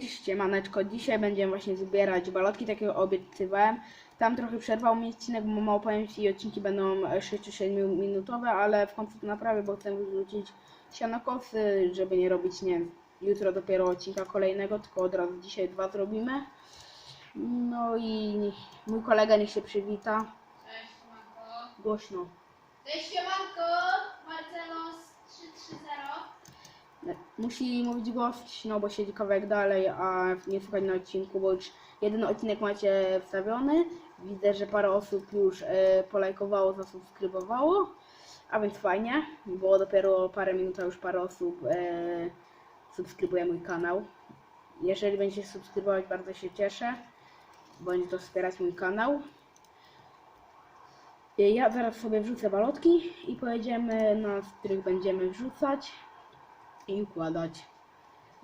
Cześć, maneczko. Dzisiaj będziemy właśnie zbierać balotki, tak jak obiecywałem. Tam trochę przerwał mi odcinek, bo mało powiem i odcinki będą 6-7 minutowe, ale w końcu to naprawię, bo chcę wyrzucić sianokosy, żeby nie robić, nie wiem, jutro dopiero odcinka kolejnego, tylko od razu dzisiaj dwa zrobimy. No i mój kolega niech się przywita. Cześć Marko. Głośno. Cześć Siemanko, Marcelos 330. Musi mówić głośno, bo siedzi kawałek dalej, a nie słuchać na odcinku, bo już jeden odcinek macie wstawiony. Widzę, że parę osób już e, polajkowało, zasubskrybowało, a więc fajnie, bo dopiero parę minut, a już parę osób e, subskrybuje mój kanał. Jeżeli będziecie subskrybować, bardzo się cieszę. Będzie to wspierać mój kanał. E, Ja zaraz sobie wrzucę balotki i pojedziemy na których będziemy wrzucać i układać.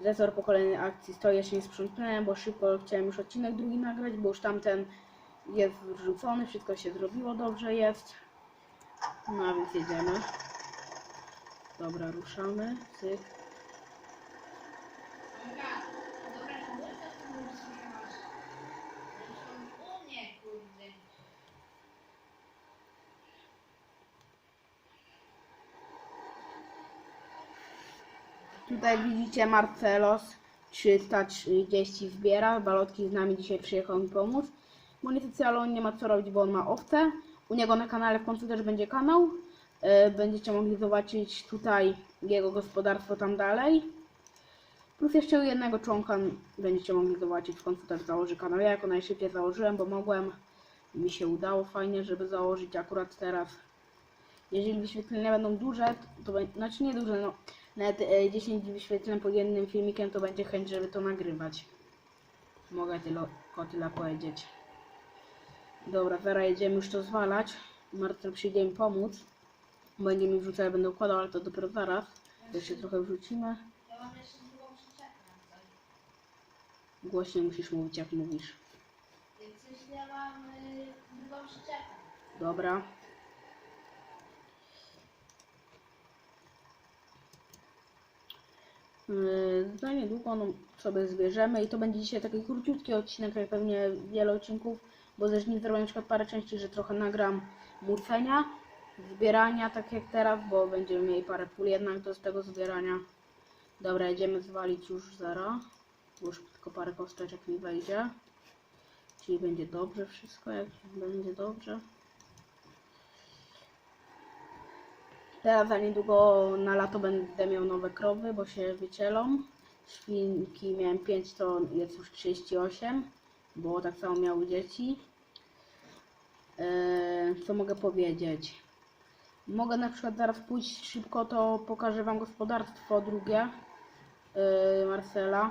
Zesor po kolejnej akcji stoi, jeszcze nie sprzątnąłem, bo szybko chciałem już odcinek drugi nagrać, bo już tamten jest wrzucony, wszystko się zrobiło, dobrze jest. No a więc jedziemy. Dobra, ruszamy. Cyk. Dobra, dobra, to było to, co mówisz, że masz. Zresztą u mnie, kurde. Tutaj widzicie Marcelos 330 zbiera. Balotki z nami dzisiaj przyjechał mi pomóc. Bo ale on nie ma co robić, bo on ma owce. U niego na kanale w końcu też będzie kanał. E, Będziecie mogli zobaczyć tutaj jego gospodarstwo tam dalej. Plus jeszcze u jednego członka będziecie mogli zobaczyć w końcu też założy kanał. Ja jako najszybciej założyłem, bo mogłem. Mi się udało fajnie, żeby założyć akurat teraz. Jeżeli wyświetlenia będą duże, to będzie, znaczy nie duże, no nawet e, 10 wyświetleń pod jednym filmikiem, to będzie chęć, żeby to nagrywać. Mogę tylko tyle powiedzieć. Dobra, teraz jedziemy już to zwalać. Marcel przyjdzie mi pomóc. Będzie mi wrzucał, ja będę układał, ale to dopiero zaraz. Jeszcze trochę wrzucimy. Ja mam jeszcze drugą przyczepę. jak coś. Głośniej musisz mówić, jak mówisz. Y. Dobra. Za niedługo no, sobie zbierzemy i to będzie dzisiaj taki króciutki odcinek, jak pewnie wiele odcinków, bo też nie zrobię na przykład parę części, że trochę nagram mucenia, zbierania, tak jak teraz, bo będziemy mieli parę pól jednak do z tego zbierania. Dobra, jedziemy zwalić już zara, bo już tylko parę kosteczek mi wejdzie. Czyli będzie dobrze wszystko, jak będzie dobrze. Teraz za niedługo na lato będę miał nowe krowy, bo się wycielą. Świnki miałem 5, to jest już 38, bo tak samo miały dzieci. Eee, co mogę powiedzieć? Mogę na przykład zaraz pójść szybko, to pokażę Wam gospodarstwo drugie eee, Marcela.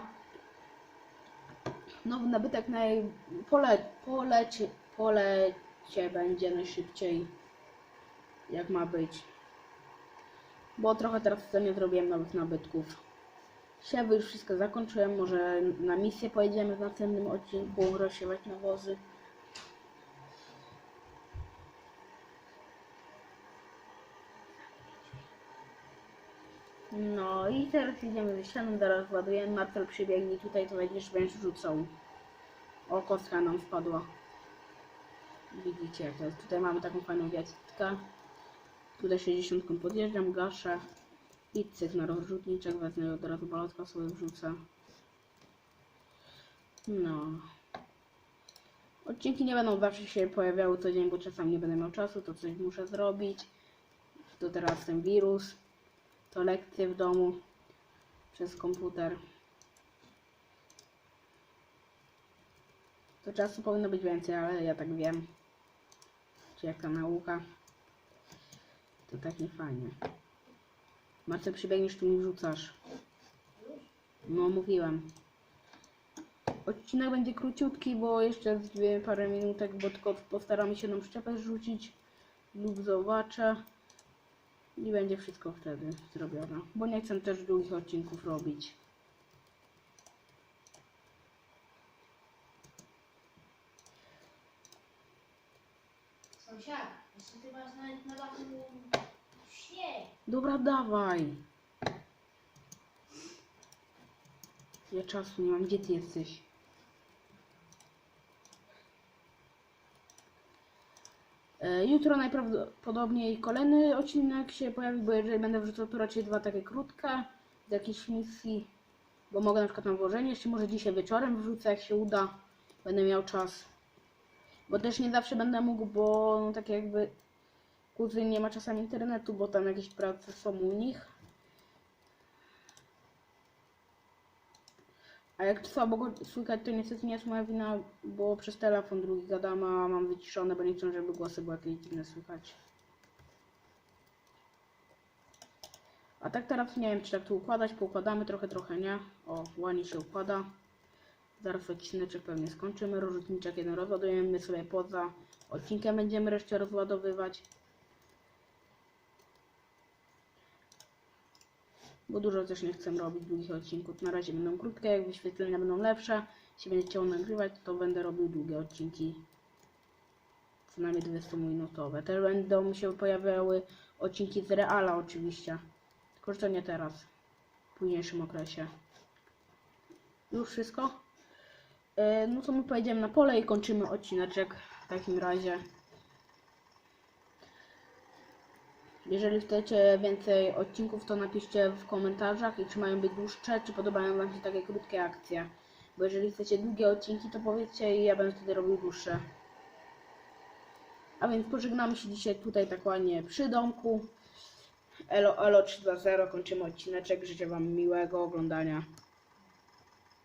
Nowy nabytek naj... pole... polecie... polecie będzie najszybciej jak ma być bo trochę teraz nie zrobiłem nowych nabytków. Siewy już wszystko zakończyłem, może na misję pojedziemy w następnym odcinku rozsiewać nawozy. No i teraz idziemy ze ścianą, zaraz ładujemy, Marcel przybiegnie tutaj, to będziesz, będziesz rzucał. O, kostka nam spadła. Widzicie. Tutaj mamy taką fajną wiatkę. Tutaj 60 podjeżdżam, gaszę i cyk na rozrzutniczek, wezmę od razu balotka sobie wrzucę. No. Odcinki nie będą zawsze się pojawiały co dzień, bo czasami nie będę miał czasu, to coś muszę zrobić. To teraz ten wirus, to lekcje w domu przez komputer. To czasu powinno być więcej, ale ja tak wiem. Czy jak ta nauka. To tak nie fajnie. Marcel, przybiegniesz, tu mi wrzucasz. No, mówiłem. Odcinek będzie króciutki, bo jeszcze dwie parę minutek, bo tylko postaramy się jedną szczepę zrzucić lub zobaczę. I będzie wszystko wtedy zrobione. Bo nie chcę też długich odcinków robić. Dobra, dawaj. Ja czasu nie mam. Gdzie ty jesteś? E, Jutro najprawdopodobniej kolejny odcinek się pojawi, bo jeżeli będę wrzucał to raczej dwa takie krótkie z jakiejś misji, bo mogę na przykład na włożenie, jeszcze może dzisiaj wieczorem wrzucę jak się uda, będę miał czas. Bo też nie zawsze będę mógł, bo no, tak jakby kuzyn nie ma czasami internetu, bo tam jakieś prace są u nich. A jak słabo go słychać, to niestety nie jest moja wina, bo przez telefon drugi gadam, a mam wyciszone, bo nie chcę, żeby głosy były jakieś dziwne słychać. A tak teraz nie wiem, czy tak tu układać, poukładamy trochę, trochę nie. O, ładnie się układa. Zaraz odcineczek pewnie skończymy, rozrzutniczek jeden rozładujemy sobie poza odcinkiem, będziemy resztę rozładowywać. bo dużo też nie chcę robić długich odcinków. Na razie będą krótkie, jak wyświetlenia będą lepsze, jeśli będzie chciał nagrywać, to będę robił długie odcinki. Co najmniej 20-minutowe. Też będą się pojawiały odcinki z Reala oczywiście. Tylko, że to nie teraz. W późniejszym okresie. Już wszystko? Yy, no to my pojedziemy na pole i kończymy odcineczek w takim razie. Jeżeli chcecie więcej odcinków, to napiszcie w komentarzach i czy mają być dłuższe, czy podobają Wam się takie krótkie akcje. Bo jeżeli chcecie długie odcinki, to powiedzcie i ja będę wtedy robił dłuższe. A więc pożegnamy się dzisiaj tutaj tak ładnie przy domku. Elo, elo 320, kończymy odcineczek. Życzę Wam miłego oglądania.